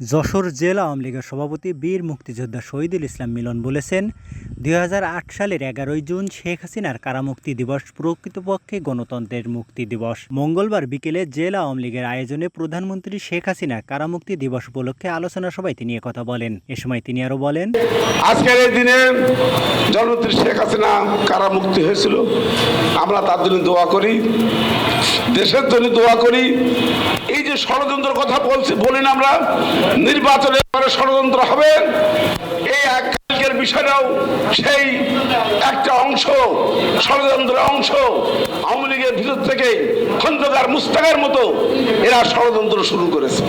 যশোর জেলা আওয়ামী লীগের সভাপতি বীর মুক্তিযোদ্ধা শহীদুল ইসলাম মিলন বলেছেন দু হাজার আট সালের এগারোই জুন শেখ হাসিনার কারামুক্তি দিবস প্রকৃতপক্ষে গণতন্ত্রের মুক্তি দিবস। মঙ্গলবার বিকেলে জেলা আওয়ামী লীগের আয়োজনে প্রধানমন্ত্রী শেখ হাসিনা কারামুক্তি দিবস উপলক্ষে আলোচনা সভায় তিনি কথা বলেন। এ সময় তিনি আরও বলেন, আজকের এই দিনে জননেত্রী শেখ হাসিনা কারামুক্তি হয়েছিল। আমরা তার জন্য দোয়া করি, দেশের জন্য দোয়া করি। এই যে ষড়যন্ত্র কথা বলছি, বলি না আমরা নির্বাচনের পরে ষড়যন্ত্র হবে। এই এক কালকের বিষয়টাও সেই একটা অংশ, ষড়যন্ত্রের অংশ আওয়ামী লীগের ভিতর থেকে খন্দকার মুস্তাকের মতো এরা ষড়যন্ত্র শুরু করেছে।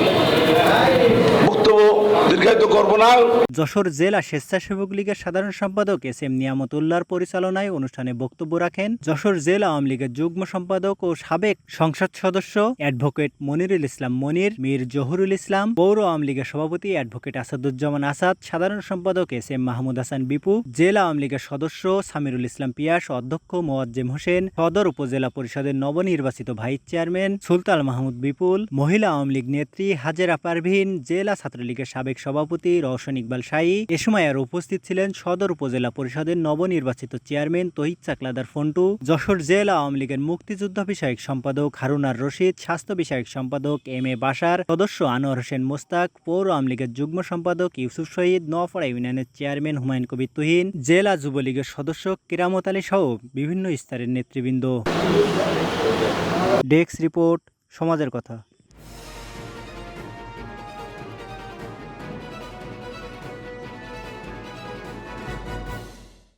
দীর্ঘায়িত করব না। যশোর জেলা স্বেচ্ছাসেবক লীগের সাধারণ সম্পাদক এস এম নিয়ামতুল্লাহর পরিচালনায় অনুষ্ঠানে বক্তব্য রাখেন যশোর জেলা আওয়ামী লীগের যুগ্ম সম্পাদক ও সাবেক সংসদ সদস্য অ্যাডভোকেট মনিরুল ইসলাম মনির, মীর জহুরুল ইসলাম, পৌর আওয়ামী লীগের সভাপতি অ্যাডভোকেট আসাদুজ্জামান আসাদ, সাধারণ সম্পাদক এস এম মাহমুদ হাসান বিপু, জেলা আওয়ামী লীগের সদস্য সামিরুল ইসলাম পিয়াস, অধ্যক্ষ মোয়াজ্জেম হোসেন, সদর উপজেলা পরিষদের নবনির্বাচিত ভাইস চেয়ারম্যান সুলতান মাহমুদ বিপুল, মহিলা আওয়ামী লীগ নেত্রী হাজেরা পারভিন, জেলা ছাত্রলীগের সাবেক সভাপতি রওশন ইকবাল শাহী। এ সময় আর উপস্থিত ছিলেন সদর উপজেলা পরিষদের নবনির্বাচিত চেয়ারম্যান তহিদ চাকলাদার ফন্টু, যশোর জেলা আওয়ামী লীগের মুক্তিযুদ্ধ বিষয়ক সম্পাদক হারুনার রশিদ, স্বাস্থ্য বিষয়ক সম্পাদক এম এ বাসার সদস্য আনোয়ার হোসেন মোস্তাক, পৌর আওয়ামী লীগের যুগ্ম সম্পাদক ইউসুফ শহীদ নোয়াপাড়া ইউনিয়নের চেয়ারম্যান হুমায়ুন কবির তুহিন, জেলা যুবলীগের সদস্য কিরামত আলী সহ বিভিন্ন স্তরের নেতৃবৃন্দ। ডেস্ক রিপোর্ট, সমাজের কথা।